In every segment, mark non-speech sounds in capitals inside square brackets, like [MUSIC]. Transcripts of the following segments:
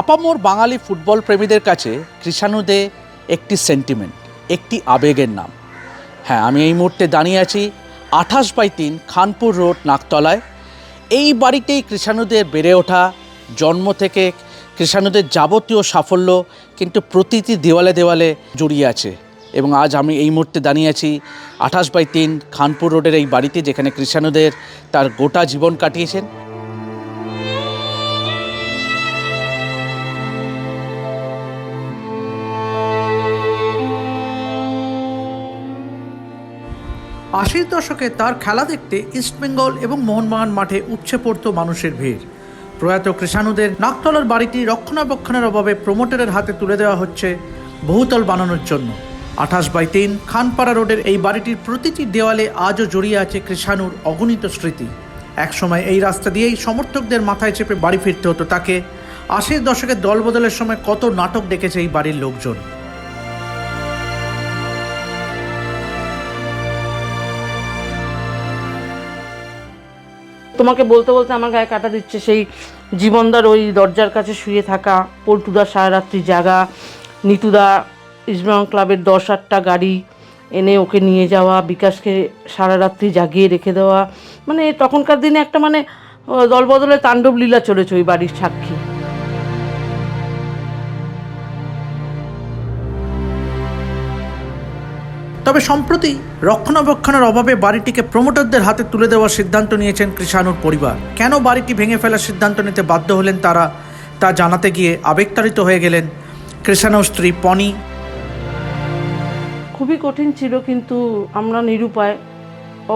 আপামোর বাঙালি football প্রেমীদের কাছে কৃষাণুদে একটি সেন্টিমেন্ট একটি আবেগের নাম। হ্যাঁ আমি এই মুহূর্তে দাঁড়িয়ে আছি আঠাশ বাই তিন খানপুর রোড নাকতলায় এই বাড়িতেই কৃষাণুদের বেড়ে ওঠা, জন্ম থেকে কৃষাণুদের যাবতীয় সাফল্য কিন্তু প্রতিটি দেওয়ালে দেওয়ালে জড়িয়ে আছে। এবং আজ আমি এই মুহূর্তে দাঁড়িয়ে আছি আঠাশ বাই তিন খানপুর রোডের এই বাড়িতে যেখানে কৃষাণুদের তার গোটা জীবন কাটিয়েছেন। আশির দশকে তার খেলা দেখতে ইস্টবেঙ্গল এবং মোহনবাগান মাঠে উপচে পড়ত মানুষের ভিড়। প্রয়াত কৃষাণুদের নাকতলার বাড়িটি রক্ষণাবেক্ষণের অভাবে প্রমোটারের হাতে তুলে দেওয়া হচ্ছে বহুতল বানানোর জন্য। আঠাশ বাই তিন খানপাড়া রোডের এই বাড়িটির প্রতিটি দেওয়ালে আজও জড়িয়ে আছে কৃষাণুর অগণিত স্মৃতি। একসময় এই রাস্তা দিয়েই সমর্থকদের মাথায় চেপে বাড়ি ফিরতে হতো তাকে। আশির দশকের দলবদলের সময় কত নাটক দেখেছে এই বাড়ির লোকজন। তোমাকে বলতে বলতে আমার গায়ে কাটা দিচ্ছে সেই জীবনদার ওই দরজার কাছে শুয়ে থাকা পল্টুদা সারারাত্রি জাগা, নিতুদা ইসলাম ক্লাবের দশ আটটা গাড়ি এনে ওকে নিয়ে যাওয়া, বিকাশকে সারারাত্রি জাগিয়ে রেখে দেওয়া। মানে তখনকার দিনে একটা মানে দলবদলের দলবদলে তাণ্ডব লীলা চলেছে ওই বাড়ির সাক্ষী। তবে সম্প্রতি রক্ষণাবেক্ষণের অভাবে বাড়িটিকে প্রমোটারদের হাতে তুলে দেওয়ার সিদ্ধান্ত নিয়েছেন কৃষাণুর পরিবার। কেন বাড়িটি ভেঙে ফেলার সিদ্ধান্ত নিতে বাধ্য হলেন তারা, তা জানাতে গিয়ে আবেগতাড়িত হয়ে গেলেন কৃষাণুর স্ত্রী পনি। খুবই কঠিন ছিল, কিন্তু আমরা নিরুপায়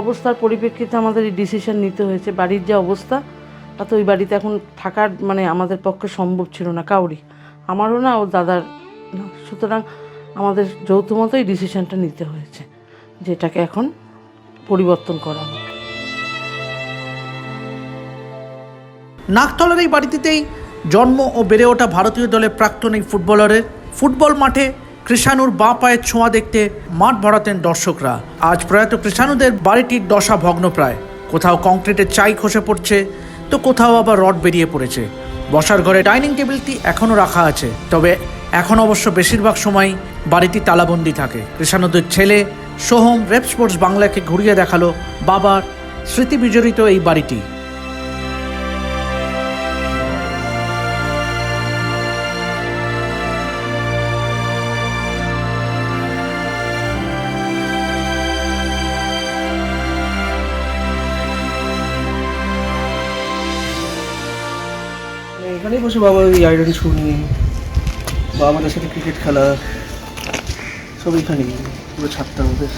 অবস্থার পরিপ্রেক্ষিতে আমাদের এই ডিসিশন নিতে হয়েছে। বাড়ির যে অবস্থা তাতে ওই বাড়িতে এখন থাকার মানে আমাদের পক্ষে সম্ভব ছিল না কাউরি আমারও না ও দাদার, না, সুতরাং আমাদের যৌথ মতো এই ডিসিশনটা নিতে হয়েছে, যেটাকে এখন পরিবর্তন করা হোক। নাকতলার এই বাড়িটিতেই জন্ম ও বেড়ে ওঠা ভারতীয় দলের প্রাক্তন এই ফুটবলারের। ফুটবল মাঠে কৃষাণুর বাঁ পায়ের ছোঁয়া দেখতে মাঠ ভরাতেন দর্শকরা। আজ প্রয়াত কৃষাণুদের বাড়িটির দশা ভগ্নপ্রায় কোথাও কংক্রিটের চাই খসে পড়ছে, তো কোথাও আবার রড বেরিয়ে পড়েছে। বসার ঘরে ডাইনিং টেবিলটি এখনও রাখা আছে। তবে এখন অবশ্য বেশিরভাগ সময় বাড়িটি তালাবন্দি থাকে। কৃষাণুদের ছেলে সোহম রেপ স্পোর্টস বাংলাকে ঘুরিয়ে দেখাল বাবার স্মৃতি বিজড়িত এই বাড়িটি। বসে বাবা ওই আয়রন শু নিয়ে। বা আমাদের সাথে ক্রিকেট খেলা, সব এখানেই, পুরো ছাদটা আমাদের।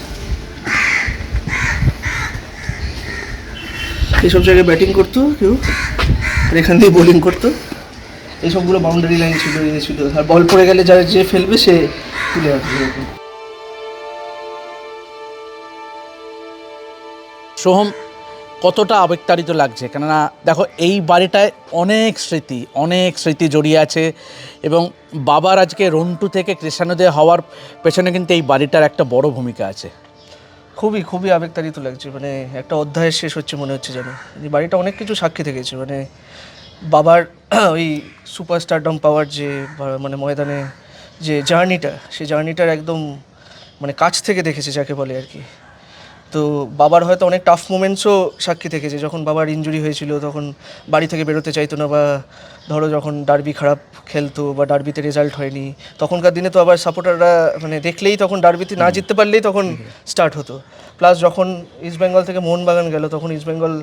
এইসব জায়গায় ব্যাটিং করতো কেউ, আর এখান দিয়ে বোলিং করতো। এইসবগুলো বাউন্ডারি লাইন ছিল, এই ছিল। আর বল পড়ে গেলে যারা যে ফেলবে, সে তুলে আসবে। সোহম কতটা আবেগতাড়িত লাগছে? কেননা দেখো, এই বাড়িটায় অনেক স্মৃতি অনেক স্মৃতি জড়িয়ে আছে এবং বাবার আজকে রন্টু থেকে কৃষ্ণানদে হওয়ার পেছনে কিন্তু এই বাড়িটার একটা বড় ভূমিকা আছে। খুবই খুবই আবেগতাড়িত লাগছে মানে একটা অধ্যায়ের শেষ হচ্ছে মনে হচ্ছে যেন। এই বাড়িটা অনেক কিছু সাক্ষী থেকেছে মানে বাবার [CLEARS THROAT] ওই সুপারস্টার সুপারস্টারডম পাওয়ার যে মানে ময়দানে যে জার্নিটা সেই জার্নিটার একদম মানে কাছ থেকে দেখেছে, যাকে বলে আর কি। তো বাবার হয়তো অনেক টাফ মোমেন্টসও সাক্ষী থেকেছে। যখন বাবার ইনজুরি হয়েছিল তখন বাড়ি থেকে বেরোতে চাইতো না বা ধরো যখন ডার্বি খারাপ খেলতো বা ডার্বিতে রেজাল্ট হয়নি তখনকার দিনে তো আবার সাপোর্টাররা মানে দেখলেই তখন ডার্বিতে না জিততে পারলেই তখন স্টার্ট হতো। প্লাস যখন ইস্ট বেঙ্গল থেকে মোহনবাগান গেল তখন ইস্ট বেঙ্গল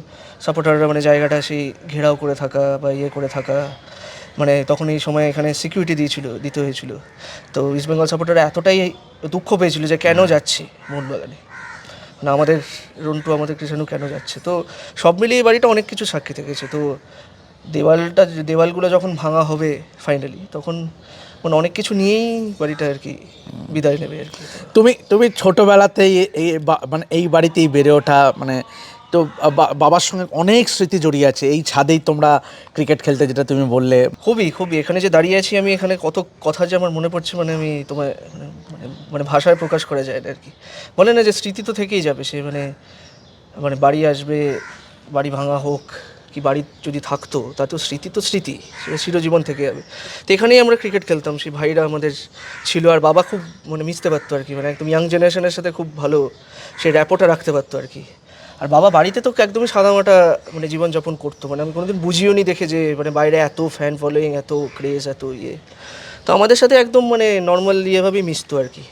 সাপোর্টাররা মানে জায়গাটা সেই ঘেরাও করে থাকা বা ইয়ে করে থাকা মানে তখন এই সময় এখানে সিকিউরিটি দিয়েছিল দিতে হয়েছিল। তো ইস্ট বেঙ্গল সাপোর্টাররা এতটাই দুঃখ পেয়েছিল যে কেন যাচ্ছি মোহনবাগানে। না, আমাদের রন্টু, আমাদের কৃষাণু কেন যাচ্ছে? তো সব মিলিয়ে এই বাড়িটা অনেক কিছু সাক্ষী থেকেছে। তো দেওয়ালটা, দেওয়ালগুলো যখন ভাঙা হবে ফাইনালি তখন মানে অনেক কিছু নিয়েই বাড়িটা আর কি বিদায় নেবে আর কি। তুমি তুমি ছোটোবেলাতেই এই মানে এই বাড়িতেই বেড়ে ওঠা মানে তো বাবার সঙ্গে অনেক স্মৃতি জড়িয়ে আছে। এই ছাদেই তোমরা ক্রিকেট খেলতে যেটা তুমি বললে। খুবই খুবই। এখানে যে দাঁড়িয়ে আছি আমি, এখানে কত কথা যে আমার মনে পড়ছে মানে আমি তোমার মানে ভাষায় প্রকাশ করা যায় আর কি। বলে না যে স্মৃতি তো থেকেই যাবে সে মানে মানে বাড়ি আসবে, বাড়ি ভাঙা হোক, কি বাড়ি যদি থাকতো তা তো স্মৃতি তো স্মৃতি চিরজীবন থেকে যাবে। তো এখানেই আমরা ক্রিকেট খেলতাম সেই ভাইরা আমাদের ছিল, আর বাবা খুব মানে মিশতে পারতো আর কি মানে একদম ইয়াং জেনারেশনের সাথে খুব ভালো সেই র্যাপোটা রাখতে পারতো আর কি। আর বাবা বাড়িতে তো একদমই সাদামাটা মানে জীবনযাপন করতো। মানে আমি কোনোদিন বুঝিও নি দেখে যে মানে বাইরে এত ফ্যান ফলোয়িং এত ক্রেজ এত ইয়ে। তো আমাদের সাথে একদম মানে নর্মাল ইয়েভাবেই মিশতো আর কি।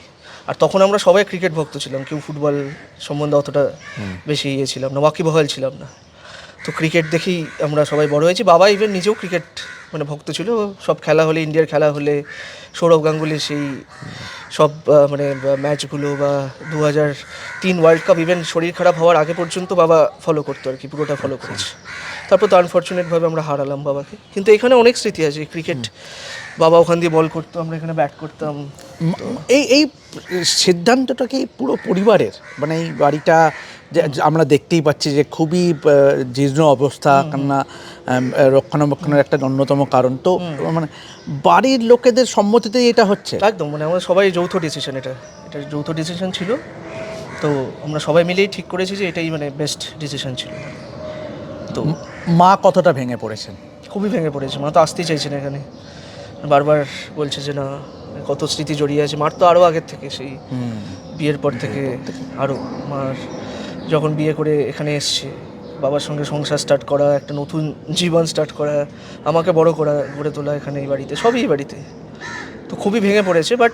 আর তখন আমরা সবাই ক্রিকেট ভক্ত ছিলাম কেউ ফুটবল সম্বন্ধে অতটা বেশি ইয়ে ছিলাম না ওয়াকিবহাল ছিলাম না। তো ক্রিকেট দেখেই আমরা সবাই বড় হয়েছি। বাবা ইভেন নিজেও ক্রিকেট মানে ভক্ত ছিল, সব খেলা হলে, ইন্ডিয়ার খেলা হলে, সৌরভ গাঙ্গুলির সেই সব মানে ম্যাচগুলো বা দু হাজার তিন ওয়ার্ল্ড কাপ ইভেন শরীর খারাপ হওয়ার আগে পর্যন্ত বাবা ফলো করতো আর কি, পুরোটা ফলো করেছে। তারপর তো আনফর্চুনেটভাবে আমরা হারালাম বাবাকে। কিন্তু এখানে অনেক স্মৃতি আছে ক্রিকেট বাবা ওখান দিয়ে বল করতো আমরা এখানে ব্যাট করতাম। এই এই সিদ্ধান্তটা কি পুরো পরিবারের? মানে এই বাড়িটা যে আমরা দেখতেই পাচ্ছি যে খুবই জীর্ণ অবস্থা কেননা রক্ষণাবেক্ষণের একটা অন্যতম কারণ। তো মানে বাড়ির লোকেদের সম্মতিতেই এটা হচ্ছে? একদম মানে আমরা সবাই যৌথ ডিসিশন এটা। এটা যৌথ ডিসিশন ছিল। তো আমরা সবাই মিলেই ঠিক করেছি যে এটাই মানে বেস্ট ডিসিশন ছিল। তো মা কতটা ভেঙে পড়েছেন? খুবই ভেঙে পড়েছে মা তো আসতেই চাইছেন এখানে। বারবার বলছে যে না কত স্মৃতি জড়িয়ে আছে। মার তো আরও আগের থেকে সেই বিয়ের পর থেকে আরও মার যখন বিয়ে করে এখানে এসছে বাবার সঙ্গে সংসার স্টার্ট করা একটা নতুন জীবন স্টার্ট করা আমাকে বড় করা গড়ে তোলা এখানে এই বাড়িতে সবই এই বাড়িতে। তো খুবই ভেঙে পড়েছে বাট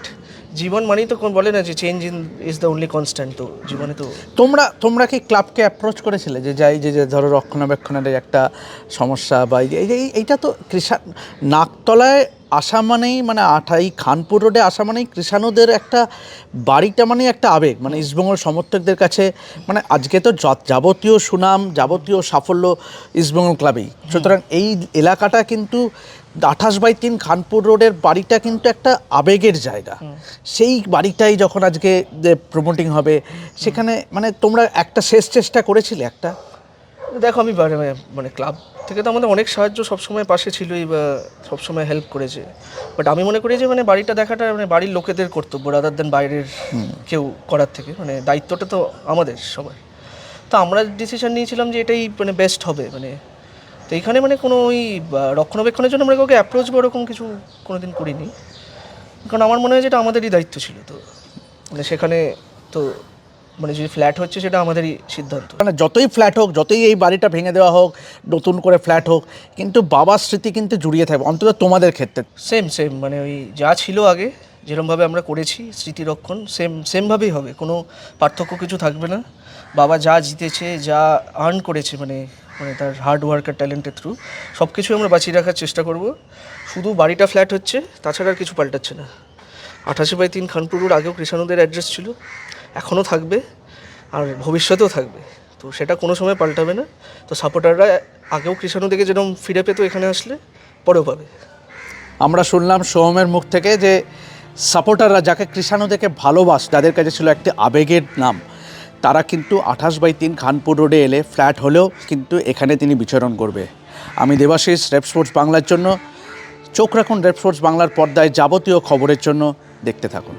জীবন মানেই তো বলে না যে change in is the only constant তো জীবনে তো তোমরা তোমরা কি ক্লাবকে অ্যাপ্রোচ করেছিলে? যে যাই যে যে ধরো রক্ষণাবেক্ষণের একটা সমস্যা বা এই যে এই- এইটা তো কৃষা নাকতলায় আসা মানেই মানে আঠাই খানপুর রোডে আসা মানেই কৃষাণুদের একটা বাড়িটা মানে একটা আবেগ। মানে ইস্টবেঙ্গল সমর্থকদের কাছে মানে আজকে তো যাবতীয় সুনাম যাবতীয় সাফল্য ইস্টবেঙ্গল ক্লাবেই সুতরাং এই এলাকাটা কিন্তু আঠাশ বাই তিন খানপুর রোডের বাড়িটা কিন্তু একটা আবেগের জায়গা। সেই বাড়িটাই যখন আজকে প্রমোটিং হবে সেখানে মানে তোমরা একটা শেষ চেষ্টা করেছিলে একটা? দেখো আমি মানে- ক্লাব থেকে তো আমাদের অনেক সাহায্য সবসময় পাশে ছিলই বা সবসময় হেল্প করেছে। বাট আমি মনে করি যে মানে বাড়িটা দেখাটা মানে বাড়ির লোকেদের কর্তব্য রাদার দেন বাইরের কেউ করার থেকে। মানে দায়িত্বটা তো আমাদের সবার। তো আমরা ডিসিশন নিয়েছিলাম যে এটাই মানে বেস্ট হবে মানে। তো এইখানে মানে কোনো ওই রক্ষণাবেক্ষণের জন্য আমরা কাউকে অ্যাপ্রোচ বা ওরকম কিছু কোনো দিন করিনি। কারণ আমার মনে হয় যে এটা আমাদেরই দায়িত্ব ছিল তো। মানে সেখানে তো মানে যে ফ্ল্যাট হচ্ছে সেটা আমাদেরই সিদ্ধান্ত। মানে যতই ফ্ল্যাট হোক যতই এই বাড়িটা ভেঙে দেওয়া হোক নতুন করে ফ্ল্যাট হোক কিন্তু বাবার স্মৃতি কিন্তু জুড়িয়ে থাকবে অন্তত তোমাদের ক্ষেত্রে। সেম সেম মানে ওই যা ছিল আগে যেরমভাবে আমরা করেছি স্মৃতিরক্ষণ সেম সেমভাবেই হবে কোনো পার্থক্য কিছু থাকবে না। বাবা যা জিতেছে যা আর্ন করেছে মানে মানে তার হার্ড ওয়ার্কের ট্যালেন্টের থ্রু সব কিছু আমরা বাঁচিয়ে রাখার চেষ্টা করব। শুধু বাড়িটা ফ্ল্যাট হচ্ছে তাছাড়া আর কিছু পাল্টাচ্ছে না। আঠাশে বাই তিন খানপুর রোড আগেও কৃষাণুদের অ্যাড্রেস ছিল। এখনও থাকবে আর ভবিষ্যতেও থাকবে। তো সেটা কোনো সময় পাল্টাবে না। তো সাপোর্টাররা আগেও কৃষাণু থেকে যেরকম ফিরে পেতো এখানে আসলে, পরেও পাবে। আমরা শুনলাম সোহমের মুখ থেকে যে সাপোর্টাররা যাকে কৃষাণু দেখে ভালোবাস, যাদের কাছে ছিল একটি আবেগের নাম, তারা কিন্তু আঠাশ বাই তিন খানপুর রোডে এলে ফ্ল্যাট হলেও কিন্তু এখানে তিনি বিচরণ করবে। আমি দেবাশিস, রেপ স্পোর্টস বাংলার জন্য চোখ রাখুন। রেপ স্পোর্টস বাংলার পর্দায় যাবতীয় খবরের জন্য দেখতে থাকুন।